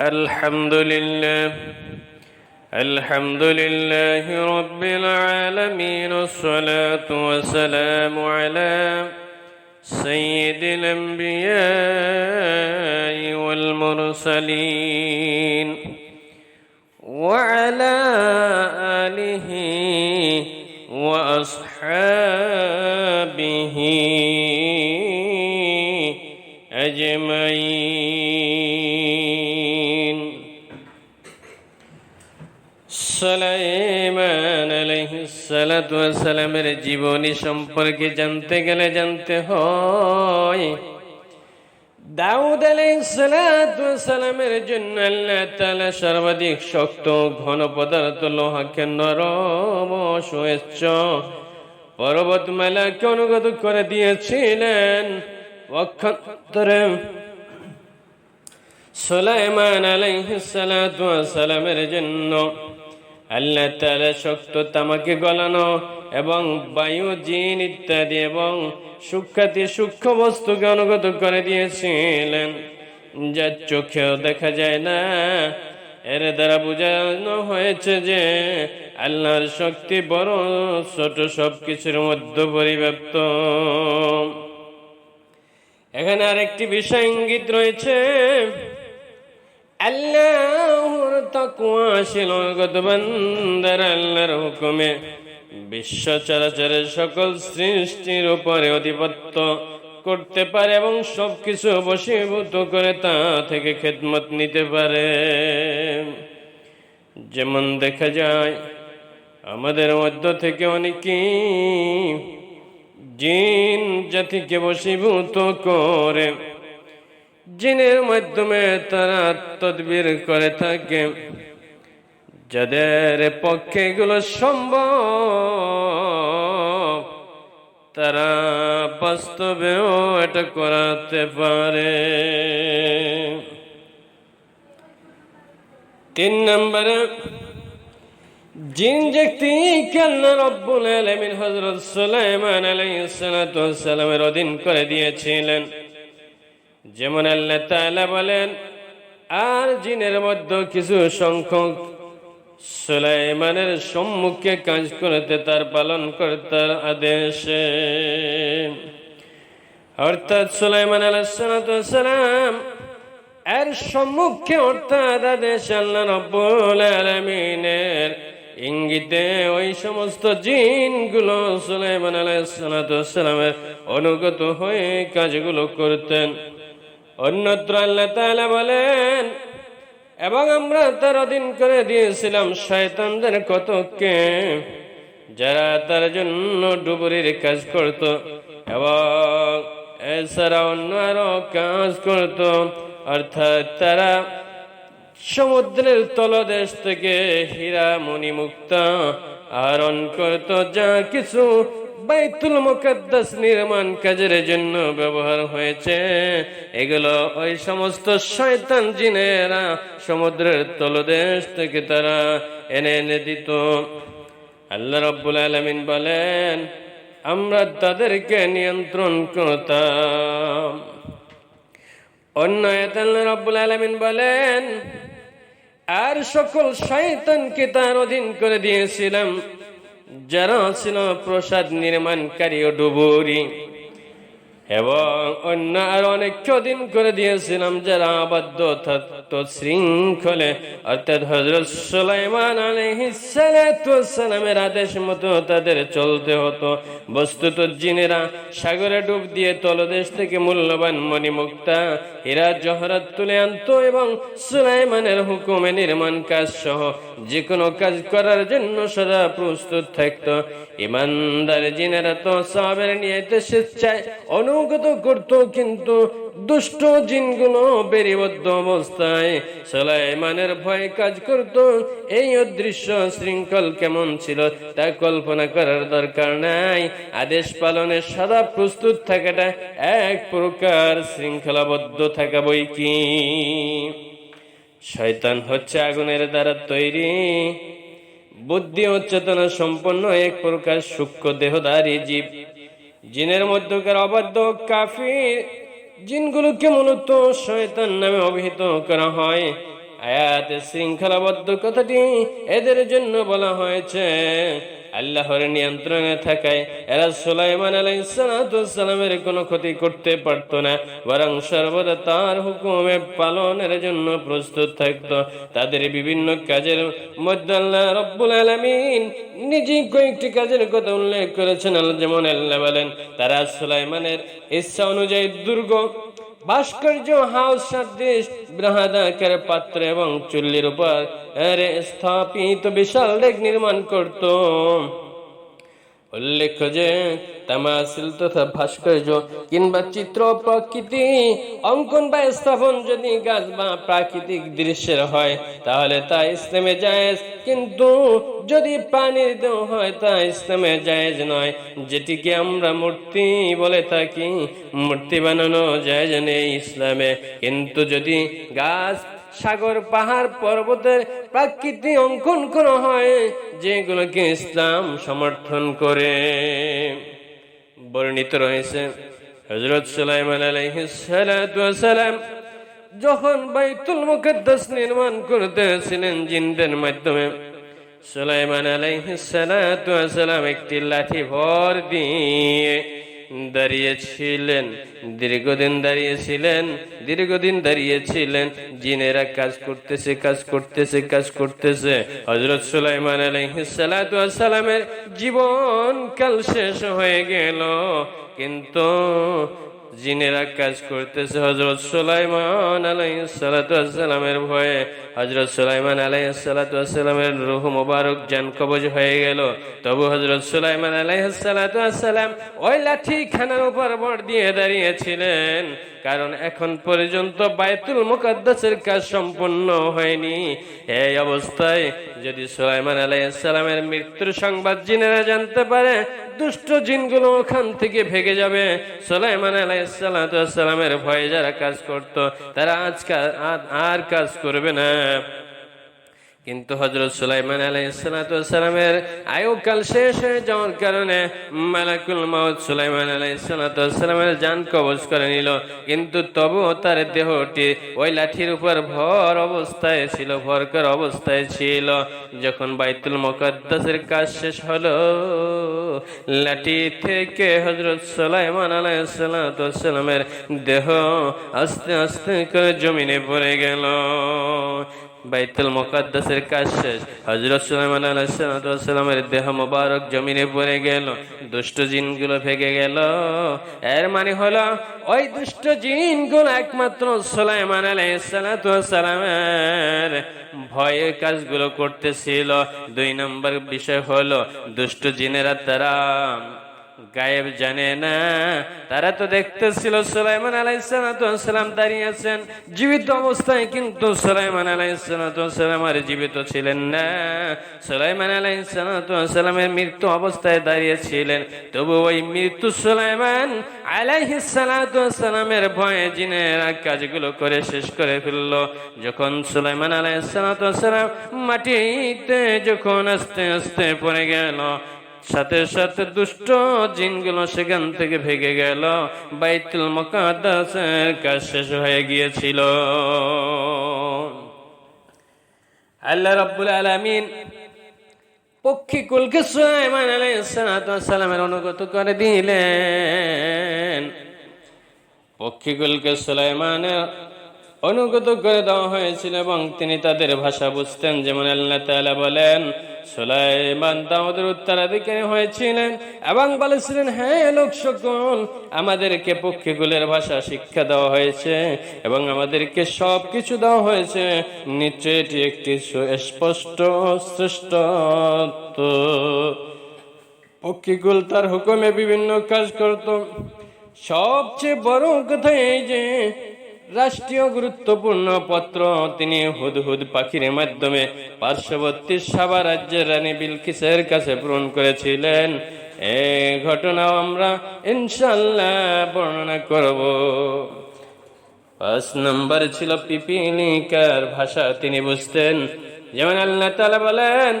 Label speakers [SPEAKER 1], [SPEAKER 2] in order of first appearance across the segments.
[SPEAKER 1] الحمد لله الحمد لله رب العالمين الصلاة والسلام على سيد الأنبياء والمرسلين وعلى آله وأصحابه أجمعين. সুলাইমান আলাইহিসসালামের জীবনী সম্পর্কে জানতে গেলে জানতে হয়। দাউদ আলাইহিসসালামের জন্য আল্লাহ তাআলা সর্বাধিক শক্ত ঘন পদার্থ লোহাকে নরম সুয়েচ্ছ পর্বতমালাকে অনুগত করে দিয়েছিলেন। অক্ষন্তরে সুলাইমান আলাইহিসসালামের জন্য আল্লাহ তাআলা শক্ত তামাকে গলানো এবং বায়ু, জিন ইত্যাদি এবং সূক্ষাতি সূক্ষ্ম বস্তুকে অনুগত করে দিয়েছিলেন। যা চোখেও দেখা যায় না, এর দ্বারা বোঝানো হয়েছে যে আল্লাহর শক্তি বড়, ছোট সব কিছুর মধ্যে পরিব্যাপ্ত। এখানে আরেকটি বিষয় ইঙ্গিত রয়েছে। আল্লাহর তাকওয়া ছিল গত বান্দার আল্লাহর হুকুমে বিশ্ব চরাচরের সকল সৃষ্টির উপরে আধিপত্য করতে পারে এবং সবকিছু বশীভূত করে তা থেকে খেদমত নিতে পারে। যেমন দেখা যায়, আমাদের মধ্য থেকে অনেকেই জিন জাতিকে বশীভূত করে জিনের মাধ্যমে তারা তদবির করে থাকে। যাদের পক্ষে এগুলো সম্ভব, তারা বাস্তবেও এটা করাতে পারে। তিন নম্বরে, জিন ব্যক্তি আল্লাহ রব্বুল আলামিন হযরত সুলাইমান আলাইহিস সালামের অধীন করে দিয়েছিলেন যেমন আল্লাহ তাআলা বলেন, আর জিনের মধ্যে কিছু সংখ্যক সুলাইমানের সম্মুখে কাজ করতে তার পালন কর্তার আদেশে। অর্থাৎ সুলাইমান আলাইসালাম এর সম্মুখে অর্থাৎ আদেশ আল্লাহ রব্বুল আলামিনের ইঙ্গিতে ওই সমস্ত জিনগুলো সুলাইমান আলাইসালামের অনুগত হয়ে কাজগুলো করতেন। অন্যত্র আল্লাহ তাআলা বলেন, এবং আমরা তার অধীন করে দিয়েছিলাম শয়তানদের কতকে যারা তার জন্য ডুবুরির কাজ করত এবং এছাড়া অন্য আরও কাজ করত। অর্থাৎ তারা সমুদ্রের তলদেশ থেকে হীরা মণিমুক্তা আহরণ করত, যা কিছু বাইতুল মুকদ্দাস নির্মাণ কাজের জন্য ব্যবহার হয়েছে। এগুলো ওই সমস্ত শয়তান জিনেরা সমুদ্রের তলদেশ থেকে তারা এনে এনে দিত। আল্লাহ রব্বুল আলমিন বলেন, আমরা তাদেরকে নিয়ন্ত্রণ করতাম। অন্য রব্বুল আলমিন বলেন, আর সকল শয়তানকে তার অধীন করে দিয়েছিলাম। যারা ছিল প্রসাদ নির্মাণকারী ও ডুবুরি। এবং অন্য আর অনেক দিন করে দিয়েছিলাম যারা আবদ্ধ শৃঙ্খলে। অর্থাৎ হজরত সুলাইমান আদেশ মতো তাদের চলতে হতো। বস্তুত জিনেরা সাগরে ডুব দিয়ে তলদেশ থেকে মূল্যবান মণিমুক্তা, হীরা, জহরাত তুলে আনতো এবং সুলাইমানের হুকুমে নির্মাণ কাজ সহ যে কোনো কাজ করার জন্য সদা প্রস্তুত থাকতো। ইমানদার জিনেরা তো সাবের নিয়ে স্বেচ্ছায় অনুগত করত কিন্তু দুষ্ট জিনগুলো বেরিবদ্ধ অবস্থায় সুলাইমানের ভয়ে কাজ করত। এই অদৃশ্য শৃঙ্খল কেমন ছিল তা কল্পনা করার দরকার নাই। আদেশ পালনের সদা প্রস্তুত থাকাটা এক প্রকার শৃঙ্খলাবদ্ধ থাকা বই কি? শয়তান হচ্ছে আগুনের দ্বারা তৈরি। বুদ্ধি ও চেতনা সম্পন্ন এক প্রকার সূক্ষ্ম দেহধারী জীব। জিনের মধ্যকার অবাধ্য কাফি জিনগুলোকে মূলত শয়তান নামে অভিহিত করা হয়। আয়াতে শৃঙ্খলাবদ্ধ কথাটি এদের জন্য বলা হয়েছে। আল্লাহর নিয়ন্ত্রণে থাকায় এরা সুলাইমান আলাইসালামের কোনো ক্ষতি করতে পারত না, বরং সর্বদা তার হুকুমে পালনের জন্য প্রস্তুত থাকত। তাদের বিভিন্ন কাজের মধ্যে আল্লাহ রব্বুল আলমিন নিজে কয়েকটি কাজের কথা উল্লেখ করেছেন। যেমন আল্লাহ বলেন, তারা সুলাইমানের ইচ্ছা অনুযায়ী দুর্গ ভাস্কর্য হাউস সাদৃশ, বৃহদাকার পাত্র এবং চুল্লির উপর স্থাপিত বিশাল ডেক নির্মাণ করত। উল্লেখ্য যে তামাসিল তথা ভাস্কর্য কিংবা চিত্র প্রকৃতি, অঙ্কন বা স্থাপন যদি গাছ বা প্রাকৃতিক দৃশ্যের হয়, তাহলে তা ইসলামে জায়েজ। কিন্তু যদি পানির দেহ হয় তা ইসলামে জায়েজ নয়। যেটিকে আমরা মূর্তি বলে থাকি, মূর্তি বানানো জায়েজ নেই ইসলামে। কিন্তু যদি গাছ, সাগর, পাহাড়, পর্বতের প্রাকৃতিক অঙ্কন করা হয়, যেগুলোকে ইসলাম সমর্থন করে। বর্ণিত রয়েছে হজরত সুলাইমান আলাইহিসসালাম যখন বাইতুল মুকদ্দাস নির্মাণ করতেছিলেন জিন্দের মাধ্যমে সুলাইমান আলাইহিসসালাম একটি লাঠি ভর দিয়ে দাঁড়িয়েছিলেন। দীর্ঘদিন দাঁড়িয়েছিলেন দীর্ঘদিন দাঁড়িয়েছিলেন। জিনেরা কাজ করতেছে কাজ করতেছে কাজ করতেছে। হজরত সুলাইমান আলহিসালামের জীবন কাল শেষ হয়ে গেল। কিন্তু জিনেরা কাজ করতেছে হজরত সুলাইমান আলাইসালামের ভয়ে। হজরত সুলাইমান আলাইসালামের রুহ মোবারক জান কবজ হয়ে গেল। তবু হজরত সুলাইমান আলাইসালাম ওই লাঠি খানার উপর বর দিয়ে দাঁড়িয়েছিলেন। কারণ এখন পর্যন্ত বায়তুল মুকদ্দাসের কাজ সম্পূর্ণ হয়নি। এই অবস্থায় যদি সুলাইমান আলাইসালামের মৃত্যুর সংবাদ জিনেরা জানতে পারে, দুষ্ট জিনগুলো ওখান থেকে ভেগে যাবে। সুলাইমান আলাইসালামের ভয়ে যারা কাজ করত তারা আজকাল আর কাজ করবে না। কিন্তু হজরত সুলাইমান আলাইসালামের আয়ুকাল শেষ হয়ে যাওয়ার কারণে মালাকুল মাউদ সুলাইমান আলাইসালামের যান কবজ করে নিল। কিন্তু তবুও তার দেহটি ওই লাঠির উপর ভর অবস্থায় ছিল, ভরকর অবস্থায় ছিল। যখন বাইতুল মোকদ্দাসের কাজ শেষ হলো, লাঠি থেকে হজরত সুলাইমান আলাইসালামের দেহ আস্তে আস্তে করে জমিনে পড়ে গেল। বাইতুল মুকাদ্দাসের কাজ শেষ। হজরত সুলাইমান আলাইসালামের দেহ মোবারক জমিনে পড়ে গেল। দুষ্ট জিনগুলো ভেঙে গেল। এর মানে হলো, ওই দুষ্ট জিনগুলো একমাত্র সুলাইমান আলাইসালামের ভয়ে কাজগুলো করতেছিল। দুই নম্বর বিষয় হলো, দুষ্ট জিনেরা তারা গায়েব জানে না। তারা তো দেখতেছিল সুলাইমান আলাইসালাম দাঁড়িয়ে আছেন। জীবিত অবস্থায় কিন্তু সুলাইমান আলাইসালাম আর জীবিত ছিলেন না। সুলাইমান আলাইসালামের মৃত্যু অবস্থায় দাঁড়িয়েছিলেন। তবু ওই মৃত্যু সুলাইমান আলাইহিসালামের ভয়ে জিনেরা কাজগুলো করে শেষ করে ফেলল। যখন সুলাইমান আলাইসালাম মাটিতে যখন আস্তে আস্তে পড়ে গেল সাথে সাথে দুষ্ট জিনগুলো সেখান থেকে ভেঙে গেল। বাইতুল মকাদাসের কাজ শেষ হয়ে গিয়েছিল। আল্লাহ রাব্বুল আলামিন পক্ষীকুলকে সুলাইমান আলাইহিস সালামের অনুগত করে দিলেন। পক্ষীকুলকে সুলাইমানের অনুগত করে দেওয়া হয়েছিল এবং তিনি তাদের ভাষা বুঝতেন। যেমন আল্লাহ তাআলা বলেন সুলাইমান দাউদের উত্তরাধিকারী হয়েছিলেন এবং বলেছিলেন হ্যাঁ লোক সকল, আমাদেরকে পক্ষীগুলের ভাষা শিক্ষা দেওয়া হয়েছে এবং আমাদেরকে সব কিছু দেওয়া হয়েছে। নিশ্চয় এটি একটি সুস্পষ্ট শ্রেষ্ঠ পক্ষীগুল তার হুকুমে বিভিন্ন কাজ করত। সবচেয়ে বড় কথা এই যে রাষ্ট্রীয় গুরুত্বপূর্ণ পত্র তিনি হুদহুদ পাখির মাধ্যমে পার্শ্ববর্তী সাবা রাজ্যের রানী বিলকিসের কাছে পূরণ করেছিলেন। এ ঘটনাও আমরা ইনশাল্লাহ বর্ণনা করব। পাঁচ নম্বর ছিল পিপিলিকার ভাষা, তিনি বুঝতেন, যেমন আল্লাহ তালা বলেন,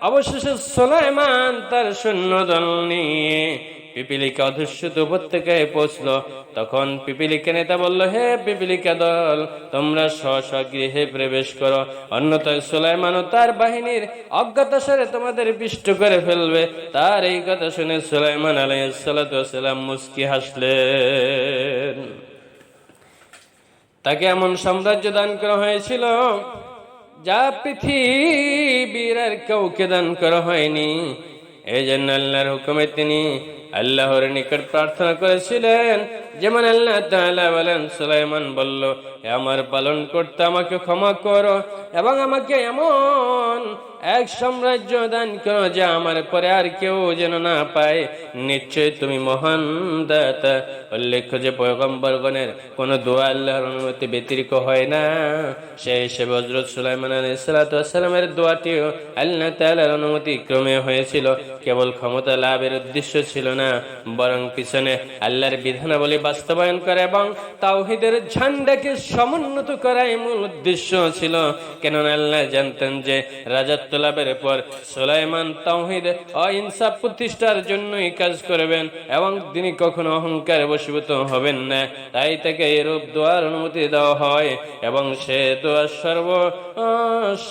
[SPEAKER 1] অবশেষে সোলাইমান তার সৈন্যদল নিয়ে পিপিলিকা অধস্যুত উপত্যকায় পৌঁছলো। তখন পিপিলিকা নেতা বলল, হে পিপিলিকা দল, তোমরা স্ব গৃহে প্রবেশ করো। অন্যথায় সুলাইমান ও তার বাহিনীর অজ্ঞাতসারে তোমাদের পিষ্ট করে ফেলবে। তার এই কথা শুনে সুলাইমান আলাইসালাম মুস্কি হাসলেন। তাকে এমন সাম্রাজ্য দান করা হয়েছিল, যা পৃথিবীর আর কাউকে দান করা হয়নি। এই জন্য আল্লাহর হুকুমে তিনি আল্লাহর নিকট প্রার্থনা করেছিলেন, যেমন আল্লাহ তাআলা বলেন, সুলাইমান বলল, "হে আমার পালন করতে আমাকে ক্ষমা করো এবং আমাকে এমন এক সাম্রাজ্য দান করো যে আমার পরে আর কেউ যেন না পায়। নিশ্চয় তুমি মহান দাতা। উল্লেখ্য যে পয়গম্বরগণের কোনো দোয়া আল্লাহর অনুমতি ব্যতিরিক হয় না। সেই হিসেবে হজরত সুলাইমান আলাইসালামের দোয়াটিও আল্লাহ তাআলার অনুমতি ক্রমে হয়েছিল। কেবল ক্ষমতা লাভের উদ্দেশ্য ছিল না, বরং পিছনে আল্লাহর বিধানাবলী বাস্তবায়ন করে এবং তাওহিদের ঝান্ডাকে সমুন্নত করাই মূল উদ্দেশ্য ছিল। কেননা আল্লাহ জানতেন যে রাজত্ব লাভের পর সুলাইমান তাওহিদ অহিংসা প্রতিষ্ঠার জন্যই কাজ করবেন এবং তিনি কখনো অহংকার বশীভূত হবেন না। তাই তাকে এরূপ দোয়ার অনুমতি দেওয়া হয় এবং সে দোয়ার সর্ব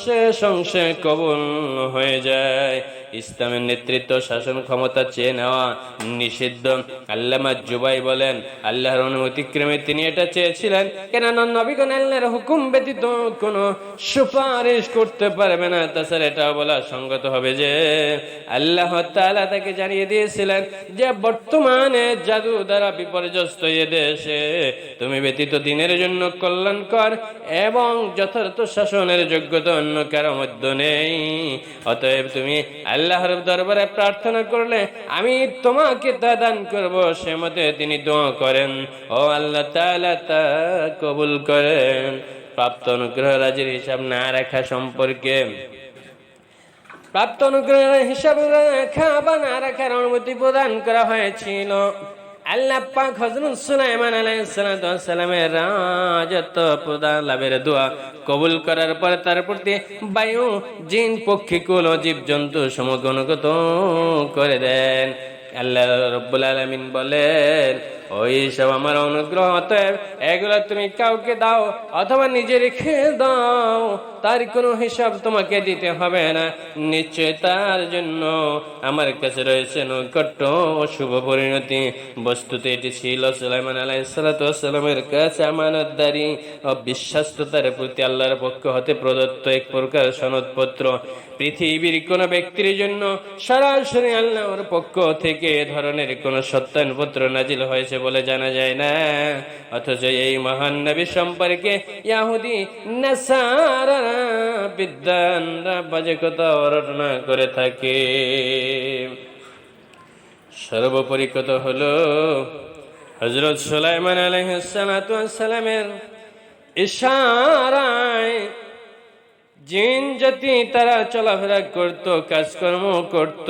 [SPEAKER 1] সে কবল কবুল হয়ে যায়। ইসলামের নেতৃত্ব শাসন ক্ষমতা চেয়ে নেওয়া নিষিদ্ধ। আল্লামা জুবাই বলেন, আল্লাহর অনুমতিক্রমে তিনি এটা চেয়েছিলেন। কেননা নবীগণ আল্লাহর হুকুম ব্যতীত কোনো সুপারিশ করতে পারবে না। তাছাড়া এটা বলা সঙ্গত হবে যে, আল্লাহ তাআলা তাকে জানিয়ে দিয়েছিলেন যে, বর্তমানে জাদু দ্বারা বিপর্যস্ত এ দেশে তুমি ব্যতীত দিনের জন্য কল্যাণকর এবং যথার্থ শাসনের যোগ্যতা অন্য কারও মধ্যে নেই। অতএব তুমি আল্লাহর দরবারে প্রার্থনা করলে আমি তোমাকে তা দান করব, সে মতে তিনি দোয়া করেন। ও আল্লাহ তালা তা কবুল করেন। প্রাপ্ত অনুগ্রহ রাজির হিসাব না রাখা সম্পর্কে। প্রাপ্ত অনুগ্রহ হিসাব রাখা বা না রাখার অনুমতি প্রদান করা হয়েছিল। আল্লাহ পাক হযরত সুলাইমান আলাইহিস সালামের রাজত্ব প্রদান, লাভের দোয়া কবুল করার পরে তার প্রতি বায়ু, জিন, পক্ষী, কুল জীবজন্তু সমগণগত করে দেন। আল্লাহ রব্বুল আলামিন বলেন ওই সব আমার অনুগ্রহ, অতএব এগুলো তুমি কাউকে দাও অথবা নিজে রেখে দাও। তার কোনো হিসাব তোমাকে দিতে হবে না। নিশ্চয় তার জন্য আমার কাছে রয়েছে নৈকট্য ও শুভ পরিণতি। বস্তুতে এটি ছিল সুলাইমান আলাইসালামের কাছে আমানতদারি ও বিশ্বাস্ততার প্রতি আল্লাহর পক্ষ হতে প্রদত্ত এক প্রকার সনদপত্র। পৃথিবীর কোন ব্যক্তির জন্য সরাসরি আল্লাহর পক্ষ থেকে এ ধরনের কোন সত্যায়নপত্র নাজিল হয়েছে বলে, জানা যায় না। অথচ এই মহান নবী সম্পর্কে ইয়াহুদি বিদ্যানরা বাজে কথা রটনা করে থাকে। সর্বোপরি কত হলো হজরত সুলাইমান আলহিসালামের ইশারায় জিন জাতি তারা চলাফেরা করত, কাজকর্ম করত।